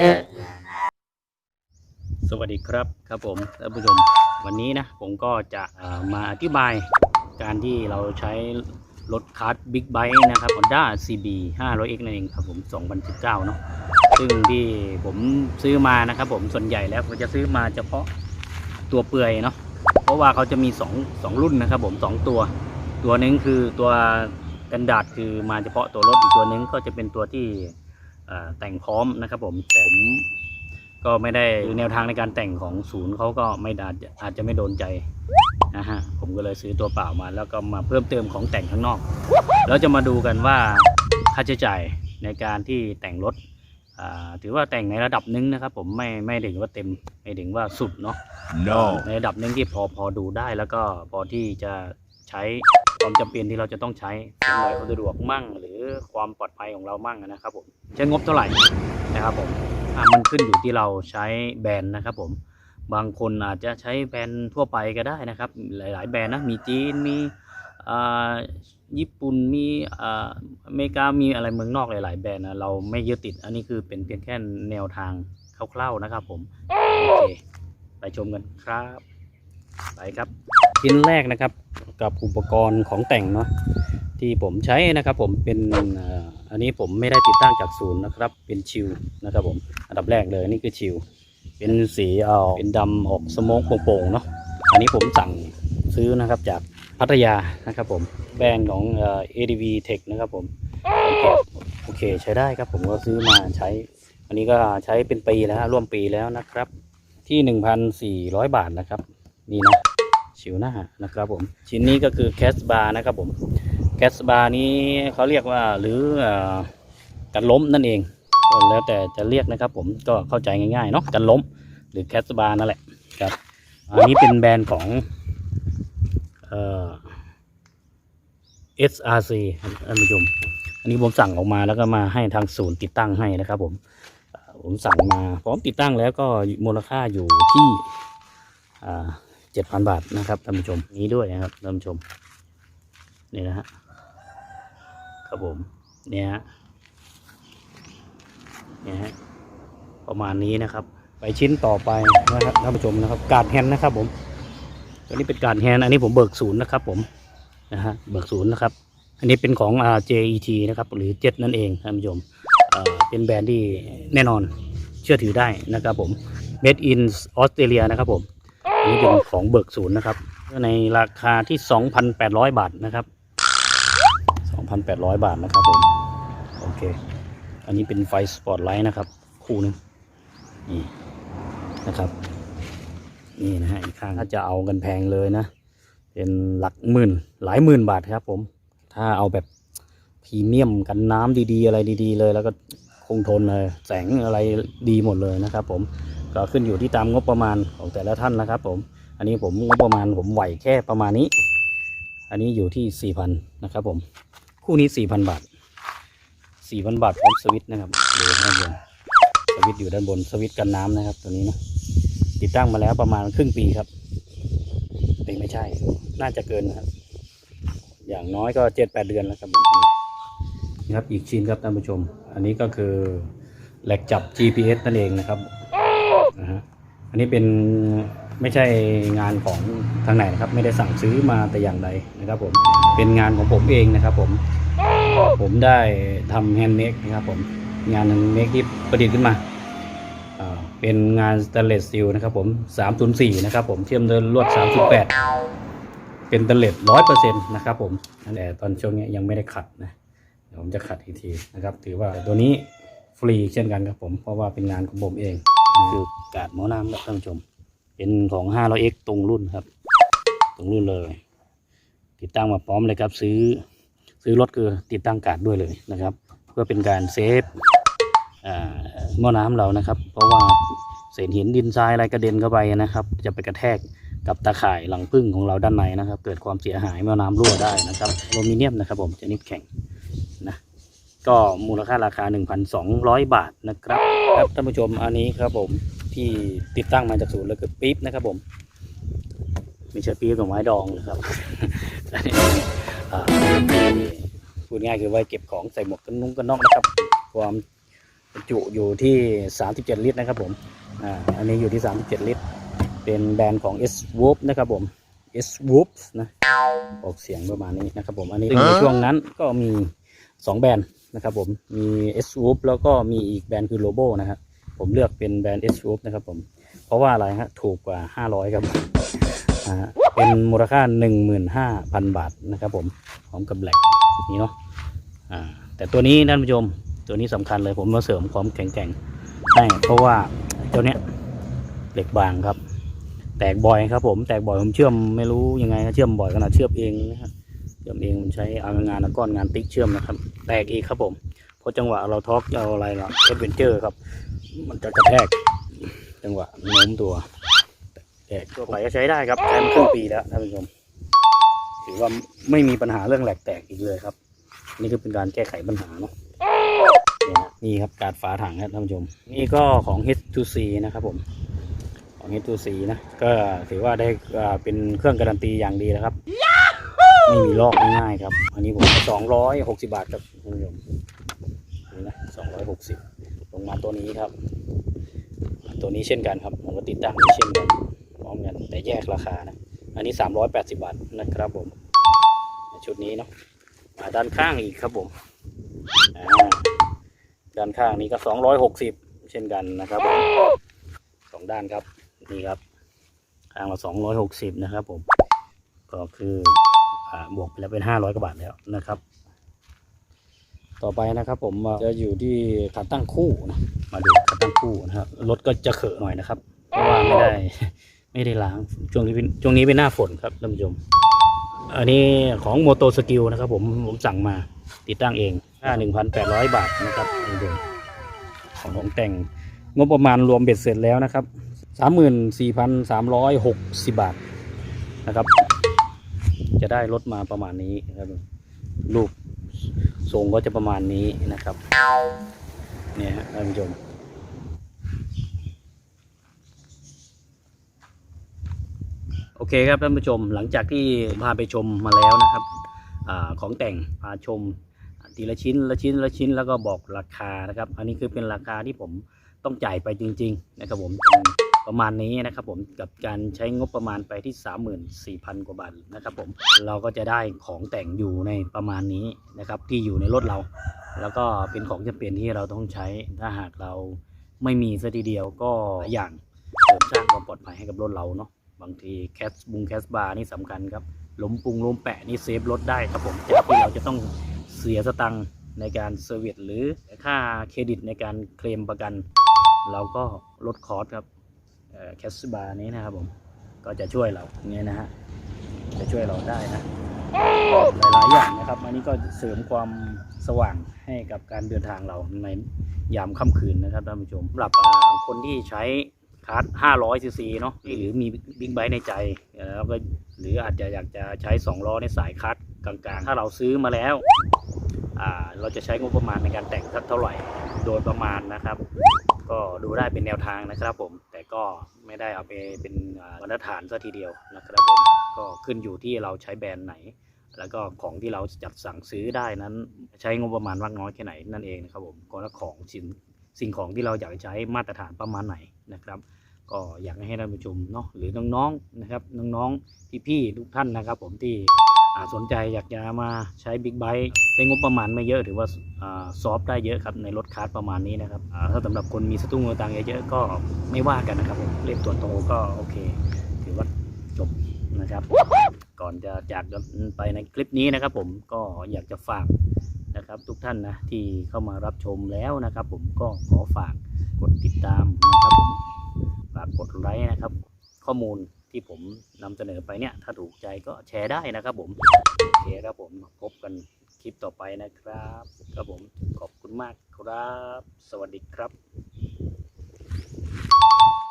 เออสวัสดีครับครับผมท่านผู้ชมวันนี้นะผมก็จะมาอธิบายการที่เราใช้รถคัสบิ๊กไบค์นะครับ Honda CB 500X นั่นเองครับผม 2019 เนาะซึ่งที่ผมซื้อมานะครับผมส่วนใหญ่แล้วผมจะซื้อมาเฉพาะตัวเปื่อยเนาะเพราะว่าเขาจะมี 2 2 รุ่นนะครับผม 2 ตัว ตัวหนึงคือตัวกันดาดคือมาเฉพาะตัวรถอีกตัวหนึงก็จะเป็นตัวที่ แต่งพร้อมนะครับผมแต่ผมก็ไม่ได้แนวทางในการแต่งของศูนย์เขาก็ไม่อาจจะอาจจะไม่โดนใจนะฮะผมก็เลยซื้อตัวเปล่ามา แล้วก็มาเพิ่มเติมของแต่งข้างนอก แล้วจะมาดูกันว่าค่าใช้จ่ายในการที่แต่งรถอ่าถือว่าแต่งในระดับหนึงนะครับผมไม่ไม่ถึงว่าเต็มไม่ถึงว่าสุดเนาะ No. ในระดับหนึงที่พอพอดูได้แล้วก็พอที่จะใช้ความจำเป็นที่เราจะต้องใช้อำนวยความสะดวกมั่งหรือ ความปลอดภัยของเรามั่งนะครับผมใช้งบเท่าไหร่นะครับผมมันขึ้นอยู่ที่เราใช้แบรนด์นะครับผมบางคนอาจจะใช้แบรนด์ทั่วไปก็ได้นะครับ หลาย ๆ แบรนด์นะมีจีนมีญี่ปุ่นมีอ่าอเมริกามีอะไรเมืองนอกหลาย ๆ แบรนด์นะเราไม่ยึดติด อันนี้คือเป็นเพียงแค่แนวทางคร่าว ๆ นะครับผมโอเคไปชมกันครับไปครับชิ้นแรกนะครับกับอุปกรณ์ของแต่งเนาะ ที่ผมใช้นะครับผมเป็นอันนี้ผมไม่ได้ติดตั้งจากศูนย์นะครับ เป็นชิวนะครับผมอันดับแรกเลยนี่คือชิวเป็นสีเอาเป็นดำออกสโมกโป่งๆเนาะอันนี้ผมสั่งซื้อนะครับจากพัทยานะครับผมแบรนด์ของเอ ADV Tech นะครับผมโอเคใช้ได้ครับผมก็ซื้อมาใช้ อันนี้ก็ใช้เป็นปีแล้วร่วมปีแล้วนะครับ ที่ 1,400 บาทนะครับ นี่นะชิวหน้านะครับผม ชิ้นนี้ก็คือแคสบาร์นะครับผม แคสบาร์นี้เขาเรียกว่าหรือเอ่อกันล้มนั่นเองก็แล้วแต่จะเรียกนะครับ ผมก็เข้าใจง่ายๆเนาะกันล้มหรือแคสบาร์นั่นแหละครับอันนี้เป็นแบรนด์ของเอ่อ SRC ท่านผู้ชมอันนี้ผมสั่งออกมาแล้วก็มาให้ทางศูนย์ติดตั้งให้นะครับ ผมผมสั่งมาพร้อมติดตั้งแล้วก็มูลค่าอยู่ที่เจ็ดพันบาทนะครับท่านผู้ชมนี้ด้วยนะครับท่านผู้ชมนี่นะฮะ ครับผมเนี่ยฮะเนี่ยฮะประมาณนี้นะครับ ไปชิ้นต่อไปนะครับท่านผู้ชมนะครับ การดแฮนนะครับผมตัวนี้เป็นการแฮนอันนี้ผมเบิกศูนย์นะครับผมนะฮะเบิกศูนย์นะครับ อันนี้เป็นของ JET นะครับ หรือเจ็ดนั่นเองท่านผู้ชมเอ่อเป็นแบรนด์ที่แน่นอนเชื่อถือได้นะครับผม Made in Australia นะครับผมอันนี้เป็นของเบิกศูนย์นะครับในราคาที่ 2,800 บาทนะครับ 2,800 บาทนะครับผมโอเค อันนี้เป็นไฟสปอตไลท์นะครับ คู่หนึงนี่นะครับ นี่นะฮะอีกข้างถ้าจะเอากันแพงเลยนะ เป็นหลักหมื่นหลายหมื่นบาทครับผม ถ้าเอาแบบพรีเมียมกันน้ำดีๆ อะไรดีๆ เลย แล้วก็คงทนเลยแสงอะไรดีหมดเลยนะครับ ผมก็ขึ้นอยู่ที่ตามงบประมาณของแต่ละท่านนะครับ ผม อันนี้ผมงบประมาณผมไหวแค่ประมาณนี้ อันนี้อยู่ที่สี่พันนะครับผม คู่นี้สี่พันบาทสี่พันบาทพร้อมสวิตช์นะครับดูนะครับผมสวิตช์อยู่ด้านบนสวิตช์กันน้ำนะครับ ตัวนี้นะติดตั้งมาแล้วประมาณครึ่งปีครับเอ้ยไม่ใช่ น่าจะเกินนะครับ อย่างน้อยก็เจ็ดแปดเดือนแล้วครับผมนี่ครับอีกชิ้นครับท่านผู้ชม อันนี้ก็คือแหลกจับ GPS นั่นเองนะครับนะฮะอันนี้เป็น ไม่ใช่งานของทางไหนนะครับ ไม่ได้สั่งซื้อมาแต่อย่างใดนะครับ ผมเป็นงานของผมเองนะครับ ผมผมได้ทำแฮนด์เมดนะครับ ผมงานแฮนด์เมดที่ประดิษฐ์ขึ้นมาเป็นงานสแตนเลสสตีลนะครับผม304นะครับผมเทียมด้วยลวด 308 เป็นเตล็ดร้อยเปอร์เซ็นต์นะครับผมนั่นแต่ตอนช่วงนี้ยังไม่ได้ขัดนะเดี๋ยวผมจะขัดอีกทีนะครับ ถือว่าตัวนี้ฟรีเช่นกันครับผมเพราะว่าเป็นงานของผมเองคือกาดหมอน้ำครับท่านผู้ชม เป็นของ 500x ตรงรุ่นครับ ตรงรุ่นเลย ติดตั้งมาพร้อมเลยครับ ซื้อซื้อรถคือติดตั้งกาดด้วยเลยนะครับ เพื่อเป็นการเซฟอ่าหม้อน้ำเรานะครับ เพราะว่าเศษหินดินทรายอะไรกระเด็นเข้าไปนะครับ จะไปกระแทกกับตาข่ายหลังพึ่งของเราด้านในนะครับ เกิดความเสียหายแมวน้ำรั่วได้นะครับอลูมิเนียมนะครับ ผมชนิดแข็งนะก็มูลค่าราคา 1,200 บาทนะครับครับท่านผู้ชมอันนี้ครับผม ที่ติดตั้งมาจากศูนย์เลยคือปี๊บนะครับผมไม่ใช่ปี๊บของไม้ดองนะครับพูดง่ายคือไว้เก็บของใส่หมวกกันนุ้งกันนอกนะครับ ความจุอยู่ที่ 37 ลิตรนะครับผมอ่าอันนี้อยู่ที่ 37 ลิตร เป็นแบรนด์ของ S w o o p นะครับผม S w o o p นะออกเสียงประมาณนี้นะครับผมอันนี้ในช่วงนั้นก็มี 2 แบรนด์นะครับผมมี S w o o p แล้วก็มีอีกแบรนด์คือ Lobo นะครับ ผมเลือกเป็นแบรนด์ S w o o p นะครับผมเพราะว่าอะไรฮะถูกกว่า 500 ครับอ่าเป็นมูลค่า 15,000 บาทนะครับผมพร้อมกับแบล็กนี้เนาะอ่าแต่ตัวนี้ท่านผู้ชมตัวนี้สำคัญเลยผมมาเสริมความแข็งแกร่งให้เพราะว่าตัวเนี้ยเหล็กบางครับ แตกบ่อยครับ ผมแตกบ่อยผมเชื่อมไม่รู้ยังไงนะเชื่อมบ่อยขนาดเชื่อมเองนะครับเชื่อมเองมันใช้เอางานเอาก้อนงานติ๊กเชื่อมนะครับ แตกอีกครับผมเพราะจังหวะเราทอกเอาอะไรล่ะเอดเวนเจอร์ครับ มันจะกระแทกจังหวะโน้มตัวแตกตัวไปก็ใช้ได้ครับใช้มาครึ่งปีแล้วท่านผู้ชมถือว่าไม่มีปัญหาเรื่องแหลกแตกอีกเลยครับ นี่คือเป็นการแก้ไขปัญหาเนาะเนี่ยฮะนี่ครับการฝาถังครับท่านผู้ชม นี่ก็ของ H2C นะครับผมของ H2C นะ ก็ถือว่าได้อ่าเป็นเครื่องการันตีอย่างดีแล้วครับไม่มีลอกง่ายๆครับ อันนี้ผมสองร้อยหกสิบาทครับท่านผู้ชมนี่นะสองร้อยหกสิบ ลงมาตัวนี้ครับ ตัวนี้เช่นกันครับผมก็ติดตั้งเช่นกันพร้อมกันแต่แยกราคานะอันนี้สามร้อยแปดสิบาทนะครับผมชุดนี้เนาะมาด้านข้างอีกครับผมด้านข้างนี้ก็สองร้อยหกสิบเช่นกันนะครับสองด้านครับนี่ครับข้างละสองร้อยหกสิบนะครับผมก็คืออบวกไปแล้วเป็นห้าร้อยกว่าบาทแล้วนะครับ ต่อไปนะครับ ผมจะอยู่ที่ขาตั้งคู่นะมาดูขาตั้งคู่นะครับรถก็จะเขอะหน่อยนะครับ เพราะว่าไม่ได้ไม่ได้ล้างช่วงนี้เป็นช่วงนี้เป็นหน้าฝนครับท่านผู้ชมอันนี้ของโมโตสกิลนะครับ ผมผมสั่งมาติดตั้งเองค่า1,800 บาทนะครับท่านผู้ชมของของแต่งงบประมาณรวมเบ็ดเสร็จแล้วนะครับ 34,360 บาทนะครับ จะได้รถมาประมาณนี้ครับรูป ทรงก็จะประมาณนี้นะครับ เนี่ยท่านผู้ชม โอเคครับท่านผู้ชมหลังจากที่พาไปชมมาแล้วนะครับอของแต่งพาชมทีละชิ้นละชิ้นละชิ้นแล้วก็บอกราคานะครับ อันนี้คือเป็นราคาที่ผมต้องจ่ายไปจริง ๆ นะครับผมเประมาณนี้นะครับผมกับการใช้งบประมาณไปที่ 34,000 กว่าบาทนะครับผมเราก็จะได้ของแต่งอยู่ในประมาณนี้นะครับที่อยู่ในรถเรา แล้วก็เป็นของจำเป็นที่เราต้องใช้ถ้าหากเราไม่มีซะทีเดียวก็อย่างเสริมสร้างความปลอดภัยให้กับรถเราเนาะบางทีแคสบุงแคสบาร์นี่สำคัญครับล้มปุงล้มแปะนี่เซฟรถได้ครับผมจากที่เราจะต้องเสียสตังค์ในการเซอร์วิสหรือค่าเครดิตในการเคลมประกัน เราก็ลดคอร์สครับ แคสบาร์นี้นะครับผมก็จะช่วยเราเนี่ยนะฮะจะช่วยเราได้นะหลายๆอย่างนะครับ อันนี้ก็เสริมความสว่างให้กับการเดินทางเราในยามค่ำคืนนะครับท่านผู้ชมสำหรับคนที่ใช้คาร์ด500ซีซีเนาะหรือมีบิ๊กไบค์ในใจแล้วก็หรืออาจจะอยากจะใช้ 2 ล้อในสายคาร์ดกลางๆ ถ้าเราซื้อมาแล้ว เราจะใช้งบประมาณในการแต่งสักเท่าไหร่ โดยประมาณนะครับ ก็ดูได้เป็นแนวทางนะครับผม ก็ไม่ได้เอาไปเป็นอ่าบรฐานซะทีเดียวนะครับผมก็ขึ้นอยู่ที่เราใช้แบรนด์ไหน แล้วก็ของที่เราจัดสั่งซื้อได้นั้น ใช้งบประมาณมากน้อยแค่ไหนนั่นเองนะครับผมก็แล้วของสิ่งสิ่งของที่เราอยากใช้มาตรฐานประมาณไหนนะครับ ก็อยากให้ท่านผู้ชมเนาะหรือน้องๆนะครับน้องๆพี่ๆทุกท่านนะครับ ผมที่ สนใจอยากจะมาใช้บิ๊กไบค์ใช้งบประมาณไม่เยอะถือว่าซอฟได้เยอะครับในรถคาร์ดประมาณนี้นะครับถ้าสำหรับคนมีสตุ้งเงินตังเยอะๆก็ไม่ว่ากันนะครับผมเรียบตัวโตก็โอเค ถือว่าจบนะครับก่อนจะจากกันไปในคลิปนี้นะครับ ผมก็อยากจะฝากนะครับ ทุกท่านนะที่เข้ามารับชมแล้วนะครับ ผมก็ขอฝากกดติดตามนะครับผมฝากกดไลค์นะครับ ข้อมูล ที่ผมนำเสนอไปเนี่ยถ้าถูกใจก็แชร์ได้นะครับผมโอเคครับผมพบกันคลิปต่อไปนะครับครับผมขอบคุณมากครับ สวัสดีครับ